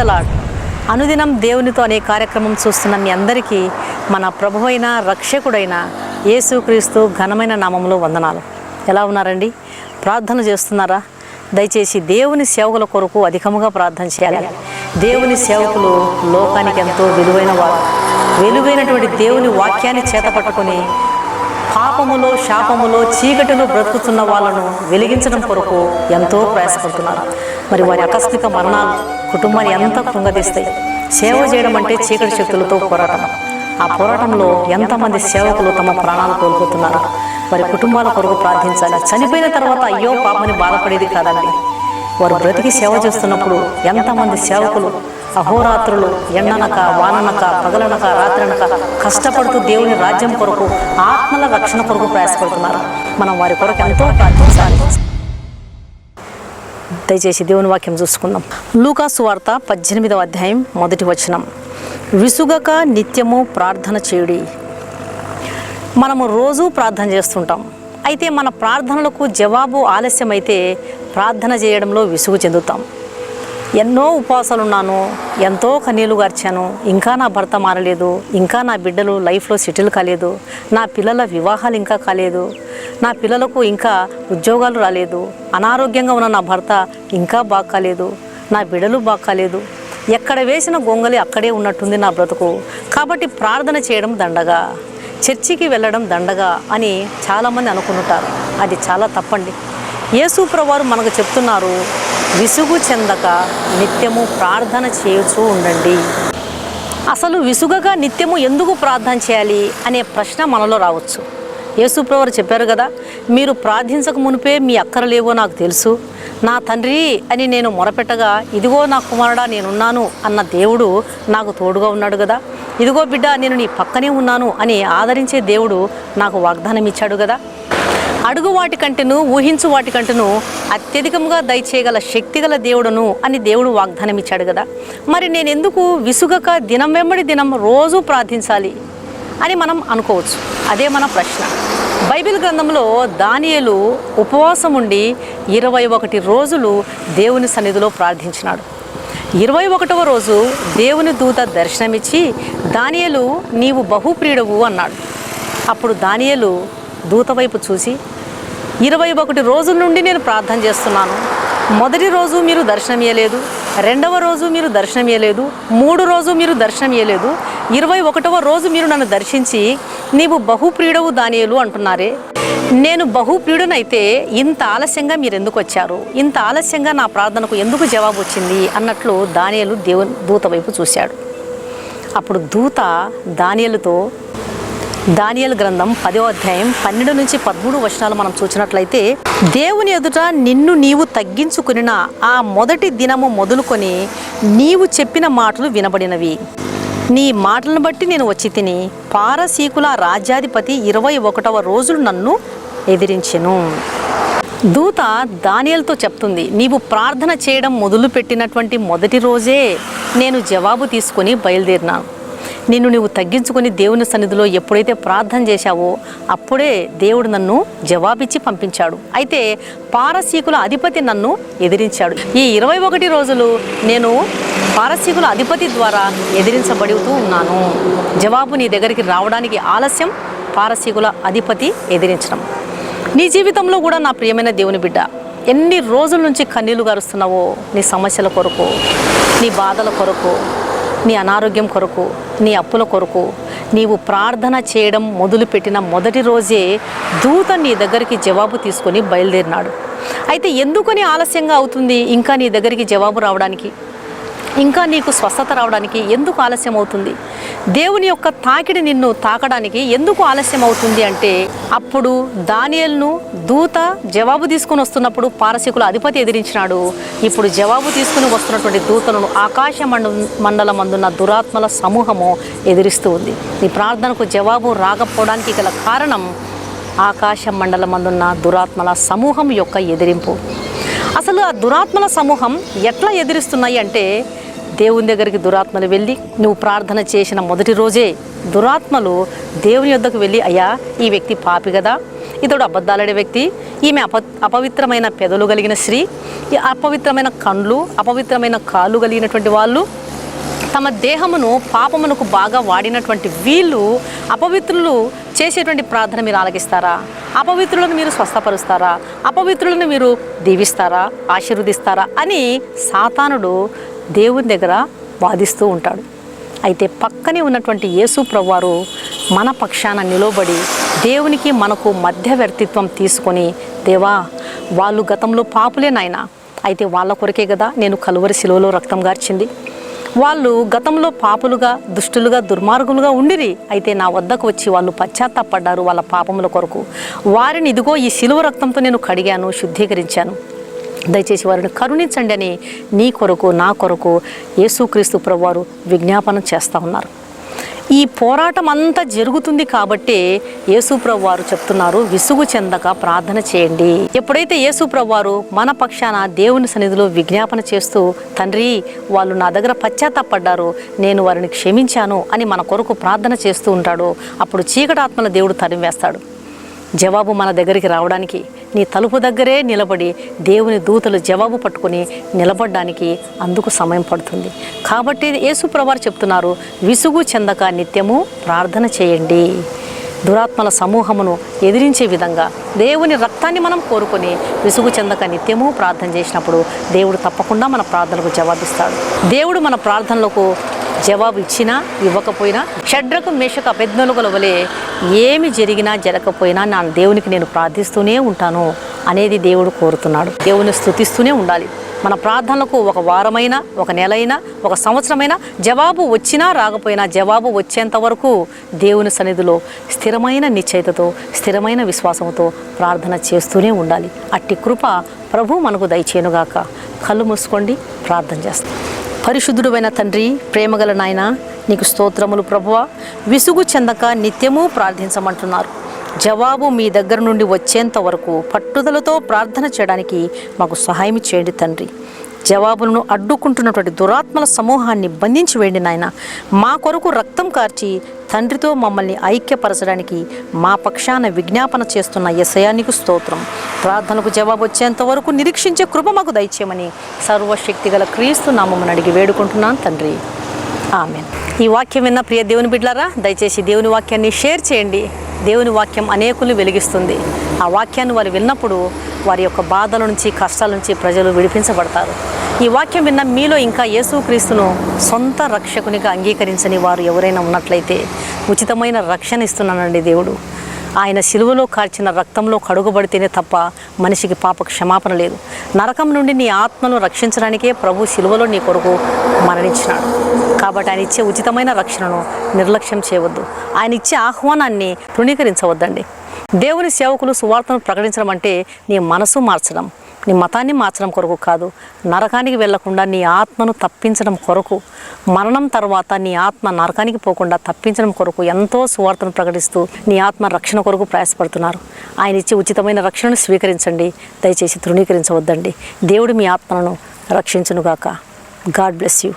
The lord అనుదినం దేవునితో అనే కార్యక్రమం చూస్తున్న మీ అందరికీ మన ప్రభువైన రక్షకుడైన యేసుక్రీస్తు ఘనమైన నామంలో వందనాలు. ఎలా ఉన్నారండి? ప్రార్థన చేస్తున్నారా? దయచేసి దేవుని సేవకుల కొరకు అధికముగా ప్రార్థన చేయాలి. దేవుని సేవకులు లోకానికి ఎంతో విలువైన వారు. వెలువైనటువంటి దేవుని వాక్యాన్ని చేతపట్టుకొని పాపములో శాపములో చీకటిలో బ్రతుకుతున్న వాళ్ళను వెలిగించడం కొరకు ఎంతో ప్రయాసపడుతున్నారు. మరి వారి ఆకస్మిక మరణాలు కుటుంబాన్ని ఎంత కృంగదీస్తాయి. సేవ చేయడం అంటే చీకటి శక్తులతో పోరాటం. ఆ పోరాటంలో ఎంతమంది సేవకులు తమ ప్రాణాలు కోల్పోతున్నారు? వారి కుటుంబాల కొరకు ప్రార్థించాలి? చనిపోయిన తర్వాత అయ్యో పాపని బాధపడేది కాదండి. వారు బ్రతికి సేవ చేస్తున్నప్పుడు ఎంతమంది సేవకులు అహోరాత్రులు ఎండనక వాననక పగలనక రాత్రనక కష్టపడుతూ దేవుని రాజ్యం కొరకు ఆత్మల రక్షణ కొరకు ప్రయాసపడుతున్నారు? మనం వారి కొరకు ఎంతో ప్రార్థించాలి. దయచేసి దేవుని వాక్యం చూసుకుందాం. లూకాసు వార్త పద్దెనిమిదవ అధ్యాయం మొదటి వచనం. విసుగక నిత్యము ప్రార్థన చేయుడి. మనము రోజూ ప్రార్థన చేస్తుంటాం. అయితే మన ప్రార్థనలకు జవాబు ఆలస్యమైతే ప్రార్థన చేయడంలో విసుగు చెందుతాం. ఎన్నో ఉపవాసాలున్నాను ఎంతో కన్నీళ్ళు గార్చాను ఇంకా నా భర్త మారలేదు ఇంకా నా బిడ్డలు లైఫ్లో సెటిల్ కాలేదు నా పిల్లల వివాహాలు ఇంకా కాలేదు నా పిల్లలకు ఇంకా ఉద్యోగాలు రాలేదు. అనారోగ్యంగా ఉన్న నా భర్త ఇంకా బాగాలేదు నా బిడలు బాగాలేదు ఎక్కడ వేసిన గొంగలి అక్కడే ఉన్నట్టుంది నా బ్రతుకు. కాబట్టి ప్రార్థన చేయడం దండగా. చర్చికి వెళ్ళడం దండగా అని చాలామంది అనుకుంటారు. అది చాలా తప్పండి. యేసు మనకు చెప్తున్నారు విసుగు చెందక నిత్యము ప్రార్థన చేయుచూ ఉండండి. అసలు విసుగగా నిత్యము ఎందుకు ప్రార్థన చేయాలి అనే ప్రశ్న మనలో రావచ్చు. యేసుప్రవారు చెప్పారు కదా మీరు ప్రార్థించక మునిపే మీ అక్కరలేవో నాకు తెలుసు. నా తండ్రి అని నేను మొరపెట్టగా ఇదిగో నా కుమారుడా నేనున్నాను అన్న దేవుడు నాకు తోడుగా ఉన్నాడు కదా. ఇదిగో బిడ్డ నేను నీ పక్కనే ఉన్నాను అని ఆదరించే దేవుడు నాకు వాగ్దానం ఇచ్చాడు కదా. అడుగు వాటి కంటేను ఊహించు వాటి కంటేను అత్యధికంగా దయచేయగల శక్తిగల దేవుడును అని దేవుడు వాగ్దానం ఇచ్చాడు కదా. మరి నేను ఎందుకు విసుగక దినం వెంబడి దినం రోజు ప్రార్థించాలి అని మనం అనుకోవచ్చు. అదే మన ప్రశ్న. బైబిల్ గ్రంథంలో దానియలు ఉపవాసం ఉండి ఇరవై ఒకటి రోజులు దేవుని సన్నిధిలో ప్రార్థించినాడు. ఇరవై ఒకటవ రోజు దేవుని దూత దర్శనమిచ్చి దానియలు నీవు బహుప్రియుడవు అన్నాడు. అప్పుడు దానియలు దూత వైపు చూసి ఇరవై ఒకటి రోజుల నుండి నేను ప్రార్థన చేస్తున్నాను. మొదటి రోజు మీరు దర్శనం ఇవ్వలేదు రెండవ రోజు మీరు దర్శనం ఇవ్వలేదు మూడు రోజు మీరు దర్శనం ఇవ్వలేదు ఇరవై ఒకటవ రోజు మీరు నన్ను దర్శించి నీవు బహుప్రియుడవు దానియేలు అంటున్నారే. నేను బహుప్రియుడనైతే ఇంత ఆలస్యంగా మీరు ఎందుకు వచ్చారు? ఇంత ఆలస్యంగా నా ప్రార్థనకు ఎందుకు జవాబు వచ్చింది అన్నట్లు దానియలు దేవుని దూత వైపు చూశాడు. అప్పుడు దూత దానియలతో దానియల్ గ్రంథం పదో అధ్యాయం పన్నెండు నుంచి పదమూడు వచనాలు మనం చూసినట్లయితే దేవుని ఎదుట నిన్ను నీవు తగ్గించుకునిన ఆ మొదటి దినము మొదలుకొని నీవు చెప్పిన మాటలు వినబడినవి. నీ మాటలను బట్టి నేను వచ్చి తిని పారసీకుల రాజ్యాధిపతి ఇరవై ఒకటవ రోజులు నన్ను ఎదిరించెను. దూత దానియల్తో చెప్తుంది నీవు ప్రార్థన చేయడం మొదలుపెట్టినటువంటి మొదటి రోజే నేను జవాబు తీసుకొని బయలుదేరినాను నిన్ను నువ్వు తగ్గించుకొని దేవుని సన్నిధిలో ఎప్పుడైతే ప్రార్థన చేశావో అప్పుడే దేవుడు నన్ను జవాబిచ్చి పంపించాడు. అయితే పారసీకుల అధిపతి నన్ను ఎదిరించాడు. ఈ ఇరవై ఒకటి రోజులు నేను పారసీకుల అధిపతి ద్వారా ఎదిరించబడుతూ ఉన్నాను. జవాబు నీ దగ్గరికి రావడానికి ఆలస్యం పారసీకుల అధిపతి ఎదిరించడం. నీ జీవితంలో కూడా నా ప్రియమైన దేవుని బిడ్డ ఎన్ని రోజుల నుంచి కన్నీళ్ళు గారుస్తున్నావో నీ సమస్యల కొరకు నీ బాధల కొరకు నీ అనారోగ్యం కొరకు నీ అప్పుల కొరకు నీవు ప్రార్థన చేయడం మొదలుపెట్టిన మొదటి రోజే దూత నీ దగ్గరికి జవాబు తీసుకొని బయలుదేరినాడు. అయితే ఎందుకని ఆలస్యంగా అవుతుంది ఇంకా నీ దగ్గరికి జవాబు రావడానికి? ఇంకా నీకు స్వస్థత రావడానికి ఎందుకు ఆలస్యం అవుతుంది? దేవుని యొక్క తాకిడి నిన్ను తాకడానికి ఎందుకు ఆలస్యం అవుతుంది అంటే అప్పుడు దానియల్ను దూత జవాబు తీసుకుని వస్తున్నప్పుడు పారసికుల అధిపతి ఎదిరించినాడు. ఇప్పుడు జవాబు తీసుకుని వస్తున్నటువంటి దూతలను ఆకాశ మండ మండలం అందున్న దురాత్మల సమూహము ఎదిరిస్తూ ఉంది. నీ ప్రార్థనకు జవాబు రాకపోవడానికి గల కారణం ఆకాశ మండలం అందున్న దురాత్మల సమూహం యొక్క ఎదిరింపు. అసలు ఆ దురాత్మల సమూహం ఎట్లా ఎదిరిస్తున్నాయి అంటే దేవుని దగ్గరికి దురాత్మలు వెళ్ళి నువ్వు ప్రార్థన చేసిన మొదటి రోజే దురాత్మలు దేవుని యొద్దకు వెళ్ళి అయ్యా ఈ వ్యక్తి పాపి కదా. ఇతడు అబద్ధాలడే వ్యక్తి. ఈమె అప అపవిత్రమైన పెదలు కలిగిన స్త్రీ. ఈ అపవిత్రమైన కండ్లు అపవిత్రమైన కాళ్ళు కలిగినటువంటి వాళ్ళు తమ దేహమును పాపమునకు బాగా వాడినటువంటి వీళ్ళు అపవిత్రులు చేసేటువంటి ప్రార్థన మీరు ఆలకిస్తారా? అపవిత్రులను మీరు స్వస్థపరుస్తారా? అపవిత్రులను మీరు దీవిస్తారా? ఆశీర్వదిస్తారా? అని సాతానుడు దేవుని దగ్గర వాదిస్తూ ఉంటాడు. అయితే పక్కనే ఉన్నటువంటి యేసు ప్రభువారు మన పక్షాన నిలబడి దేవునికి మనకు మధ్యవర్తిత్వం తీసుకొని దేవా వాళ్ళు గతంలో పాపులే నాయన అయితే వాళ్ళ కొరకే కదా నేను కలువరి శిలువలో రక్తం గార్చింది? వాళ్ళు గతంలో పాపులుగా దుష్టులుగా దుర్మార్గులుగా ఉండిరి అయితే నా వద్దకు వచ్చి వాళ్ళు పశ్చాత్తాపడ్డారు వాళ్ళ పాపముల కొరకు. వారిని ఇదిగో ఈ శిలువ రక్తంతో నేను కడిగాను శుద్ధీకరించాను. దయచేసి వారిని కరుణించండి అని నీ కొరకు నా కొరకు యేసుక్రీస్తు ప్రభువారు విజ్ఞాపనం చేస్తూ ఉన్నారు. ఈ పోరాటం అంతా జరుగుతుంది కాబట్టి యేసుప్రభు వారు చెప్తున్నారు విసుగు చెందక ప్రార్థన చేయండి. ఎప్పుడైతే యేసుప్రభు వారు మన పక్షాన దేవుని సన్నిధిలో విజ్ఞాపన చేస్తూ తండ్రి వాళ్ళు నా దగ్గర పశ్చాత్తాపడ్డారు నేను వారిని క్షమించాను అని మన కొరకు ప్రార్థన చేస్తూ ఉంటాడు అప్పుడు చీకటాత్మల దేవుడు తరిమివేస్తాడు జవాబు మన దగ్గరికి రావడానికి నీ తలుపు దగ్గరే నిలబడి దేవుని దూతలు జవాబు పట్టుకొని నిలబడడానికి అందుకు సమయం పడుతుంది. కాబట్టి యేసుప్రవారు చెప్తున్నారు విసుగు చెందక నిత్యము ప్రార్థన చేయండి. దురాత్మల సమూహమును ఎదిరించే విధంగా దేవుని రక్తాన్ని మనం కోరుకొని విసుగు చెందక నిత్యము ప్రార్థన చేసినప్పుడు దేవుడు తప్పకుండా మన ప్రార్థనకు జవాబిస్తాడు. దేవుడు మన ప్రార్థనలకు జవాబు ఇచ్చినా ఇవ్వకపోయినా షడ్రకు మేషక పెద్దలుగల వలె ఏమి జరిగినా జరగకపోయినా నా దేవునికి నేను ప్రార్థిస్తూనే ఉంటాను అనేది దేవుడు కోరుతున్నాడు. దేవుని స్థుతిస్తూనే ఉండాలి. మన ప్రార్థనకు ఒక వారమైనా ఒక నెలైనా ఒక సంవత్సరమైనా జవాబు వచ్చినా రాకపోయినా జవాబు వచ్చేంత వరకు దేవుని సన్నిధిలో స్థిరమైన నిశ్చయితతో స్థిరమైన విశ్వాసంతో ప్రార్థన చేస్తూనే ఉండాలి. అట్టి కృప ప్రభు మనకు దయచేనుగాక కళ్ళు మూసుకోండి ప్రార్థన చేస్తాం. పరిశుద్ధుడైన తండ్రి ప్రేమగల నాయన నీకు స్తోత్రములు ప్రభువ. విసుగు చెందక నిత్యము ప్రార్థించమంటున్నారు. జవాబు మీ దగ్గర నుండి వచ్చేంత వరకు పట్టుదలతో ప్రార్థన చేయడానికి మాకు సహాయం చేయండి తండ్రి. జవాబులను అడ్డుకుంటున్నటువంటి దురాత్మల సమూహాన్ని బంధించి వేయండి నాయన. మా కొరకు రక్తం కార్చి తండ్రితో మమ్మల్ని ఐక్యపరచడానికి మా పక్షాన విజ్ఞాపన చేస్తున్న యశయానికి స్తోత్రం. ప్రార్థనకు జవాబు వచ్చేంత వరకు నిరీక్షించే కృప మాకు దయచేయమని సర్వశక్తిగల క్రీస్తు నామమ్మని అడిగి వేడుకుంటున్నాను తండ్రి. ఆమె ఈ వాక్యం విన్న ప్రియ దేవుని బిడ్లారా దయచేసి దేవుని వాక్యాన్ని షేర్ చేయండి. దేవుని వాక్యం అనేకుల్ని వెలిగిస్తుంది. ఆ వాక్యాన్ని వారు విన్నప్పుడు వారి యొక్క బాధల నుంచి కష్టాల నుంచి ప్రజలు విడిపించబడతారు. ఈ వాక్యం విన్న మీలో ఇంకా యేసుక్రీస్తును సొంత రక్షకునిగా అంగీకరించని వారు ఎవరైనా ఉన్నట్లయితే ఉచితమైన రక్షణ ఇస్తున్నానండి దేవుడు. ఆయన శిలువలో కార్చిన రక్తంలో కడుగుబడితేనే తప్ప మనిషికి పాప క్షమాపణ లేదు. నరకం నుండి నీ ఆత్మను రక్షించడానికే ప్రభు శిలువలో నీ కొరకు మరణించినాడు. కాబట్టి ఆయన ఇచ్చే ఉచితమైన రక్షణను నిర్లక్ష్యం చేయవద్దు. ఆయన ఇచ్చే ఆహ్వానాన్ని తృణీకరించవద్దండి. దేవుని సేవకులు సువార్తను ప్రకటించడం అంటే నీ మనసు మార్చడం నీ మతాన్ని మార్చడం కొరకు కాదు. నరకానికి వెళ్ళకుండా నీ ఆత్మను తప్పించడం కొరకు మరణం తర్వాత నీ ఆత్మ నరకానికి పోకుండా తప్పించడం కొరకు ఎంతో సువార్తను ప్రకటిస్తూ నీ ఆత్మ రక్షణ కొరకు ప్రయాసపడుతున్నారు. ఆయన ఇచ్చే ఉచితమైన రక్షణను స్వీకరించండి. దయచేసి తృణీకరించవద్దండి. దేవుడు మీ ఆత్మను రక్షించునుగాక. God bless you.